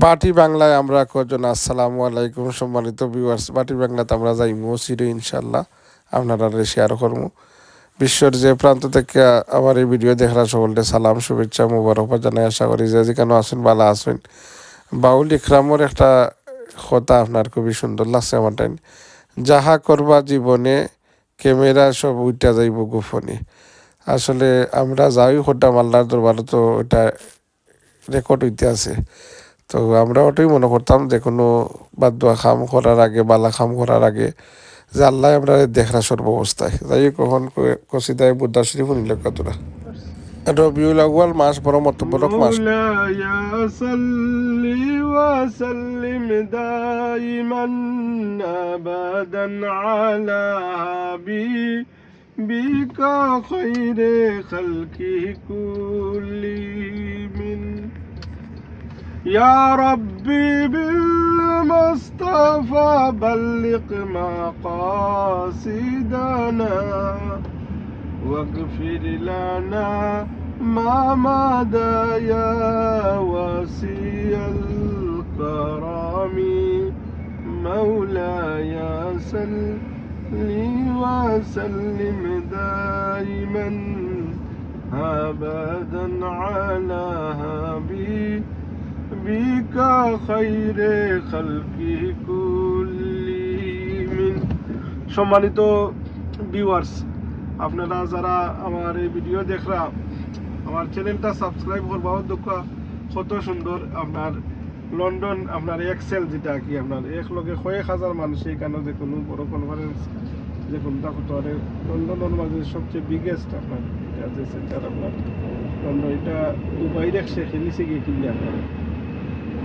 বাটি বাংলায় আমরা কজন, আসসালামু আলাইকুম সম্মানিত ভিউয়ার্স বাটি বাংলাতে আমরা যাই মসিরে ইনশাল্লাহ আপনারা শেয়ার করব। বিশ্বর যে প্রান্ত থেকে আমার এই ভিডিও দেখার সকলকে সালাম, শুভেচ্ছা মুবারকবাদ জানাই আশা করি যে যেখানে আসেন ভালো আসেন বাউল ইকরামর একটা কথা আপনার খুবই সুন্দর লাগছে আমার টাইম। যাহা করবা জীবনে, ক্যামেরা সব উইটা যাইব গোপনে। আসলে আমরা যাই হতাম আল্লাহর দরবারে তো এটা রেকর্ড হইতে আছে। তো আমরা ওটাই মনে করতাম যে কোনো বাদ দোয়া খাম করার আগে বালা খাম করার আগে যে আল্লাহ আমরা দেখরা সর্বাবস্থায় যাই কখন কসিদায় বুদ্ধা শরীফ নিল কতটা রবিউল আউয়াল মাস বড় মতব্বরক মাস مولاي صل وسلم دائما ابدا على حبيبك خير خلقه كلهم يا ربي بالمصطفى بلغ مقاصدنا واغفر لنا ما مدى يا واسي الكرم مولاي صل وسلم دائما ابدا على خير خلقه كلهم সম্মানিত ভিউয়ার্স আপনারা যারা আমার এই ভিডিও দেখরা আমার চ্যানেলটা সাবস্ক্রাইব করবা দুঃখ কত সুন্দর আপনার লন্ডন আপনার এক্সেল যেটা কি আপনার এক লগে কয়েক হাজার মানুষ এখানে যে কোনো বড় কনফারেন্স যে কোনটা হতে পারে লন্ডনের মাঝে সবচেয়ে বিগেস্ট আপনার এটা যে সেন্টার আপনার লন্ডন এটা দুবাই দেখছে খেলিছে গিয়ে কিনলে আপনার